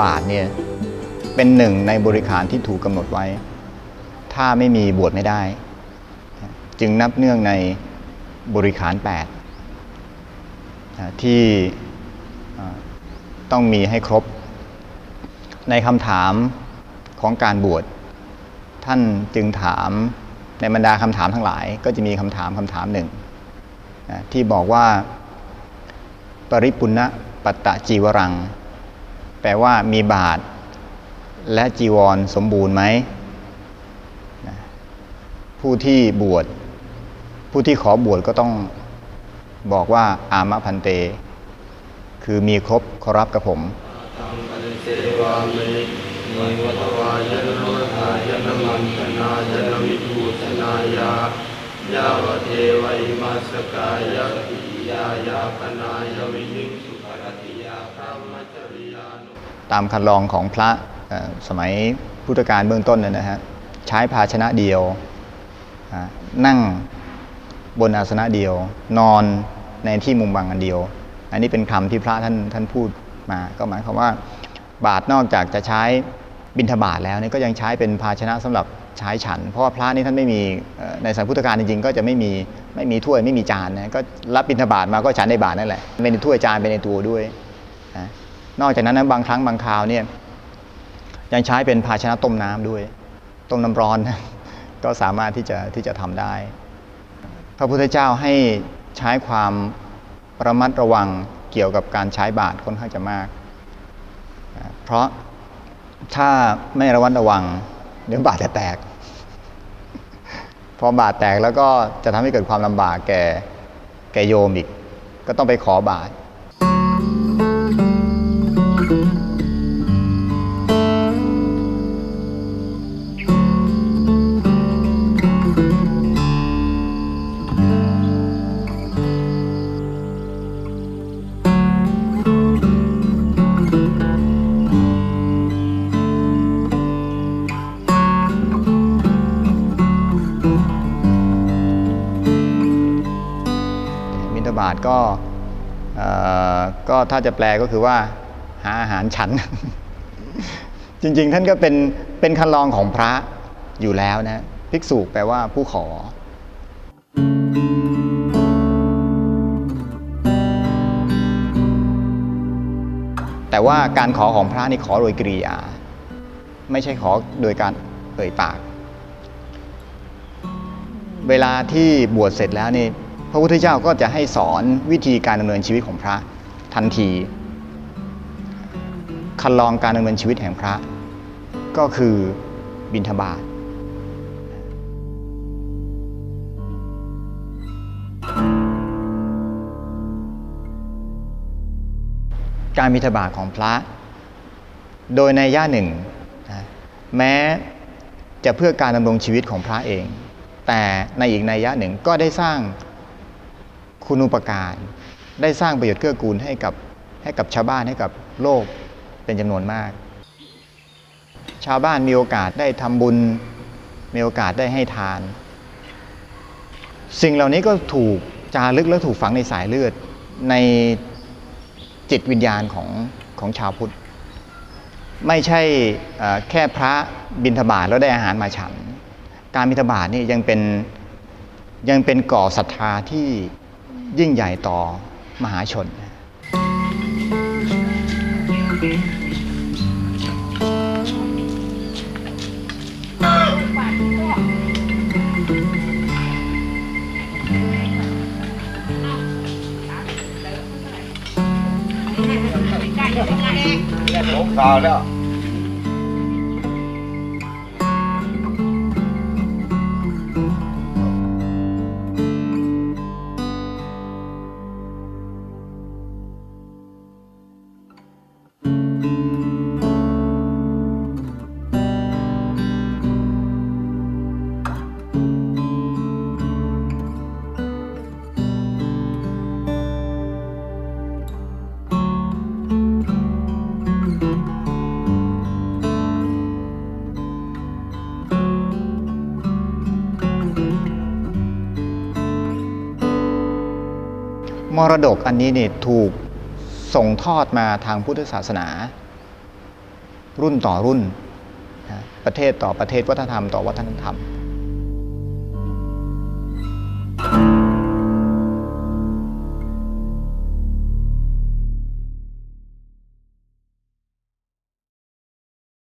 บาทเนี่ยเป็นหนึ่งในบริขารที่ถูกกำหนดไว้ ถ้าไม่มีบวชไม่ได้ จึงนับเนื่องในบริขาร 8 ที่ต้องมีให้ครบ ในคำถามของการบวชท่านจึงถามในบรรดาคำถามทั้งหลาย ก็จะมีคำถามคำถามหนึ่งที่บอกว่า ปริปุณณปัตตะจีวรัง แปลว่ามีบาท และจีวรสมบูรณ์ไหม ผู้ที่บวช ผู้ที่ขอบวชก็ต้องบอกว่าอามะพันเต คือมีครบขอรับกับผมยาวเทวิมัสกายะปิยายาปนายวิหิงสุขรติยาพระมัจจริ ตามคันลองของพระสมัยพุทธกาลเบื้องต้นเนยนะฮะใช้ภาชนะเดียว นั่งบนอาสนะเดียว นอนในที่มุมบังอันเดียว อันนี้เป็นคำที่พระท่านท่านพูดมา ก็หมายความว่าบาทนอกจากจะใช้บิณฑบาตแล้วเนี่ยก็ยังใช้เป็นภาชนะสำหรับใช้ฉัน เพราะว่าพระนี่ท่านไม่มีในสมัยพุทธกาลจริงๆ ก็จะไม่มีไม่มีถ้วยไม่มีจานนะก็รับบิณฑบาตมาก็ฉันในบาทนั่นแหละไม่ในถ้วยจานเป็นในตัวด้วย นอกจากนั้นนะบางครั้งบางคราวเนี่ยยังใช้เป็นภาชนะต้มน้ำด้วย ต้มน้ำร้อนก็สามารถที่จะที่จะทำได้ พระพุทธเจ้าให้ใช้ความระมัดระวังเกี่ยวกับการใช้บาตรค่อนข้างจะมาก เพราะถ้าไม่ระมัดระวังเดี๋ยวบาตรจะแตก พอบาตรแตกแล้วก็จะทำให้เกิดความลำบากแก่แก่โยมอีก ก็ต้องไปขอบาตราตก็ก็ถ้าจะแปลก็คือว่า หาอาหารฉัน จริง ๆ ท่านก็เป็นเป็นคันลองของพระอยู่แล้วนะภิกษุแปลว่าผู้ขอ แต่ว่าการขอของพระนี่ขอโดยกริยา ไม่ใช่ขอโดยการเอ่ยปาก เวลาที่บวชเสร็จแล้วนี่ พระพุทธเจ้าก็จะให้สอนวิธีการดำเนินชีวิตของพระทันที คันลองการดำเนินชีวิตแห่งพระ ก็คือบิณฑบาตการบิณฑบาตของพระ โดยในย่าหนึ่งนะแม้จะเพื่อการดำรงชีวิตของพระเอง แต่ในอีกในยยะหนึ่งก็ได้สร้าง คุณูปการ ได้สร้างประโยชน์เกื้อกูลให้กับให้กับชาวบ้านให้กับโลกเป็นจำนวนมาก ชาวบ้านมีโอกาสได้ทำบุญ มีโอกาสได้ให้ทาน สิ่งเหล่านี้ก็ถูกจารึกและถูกฝังในสายเลือดในจิตวิญญาณของของชาวพุทธ ไม่ใช่แค่พระบิณฑบาตแล้วได้อาหารมาฉัน การบิณฑบาตนี่ยังเป็นยังเป็นก่อศรัทธาที่ ยิ่งใหญ่ต่อมหาชนข่าวแล้ว มรดกอันนี้นี่ถูกส่งทอดมาทางพุทธศาสนา รุ่นต่อรุ่น ประเทศต่อประเทศวัฒนธรรมต่อวัฒนธรรม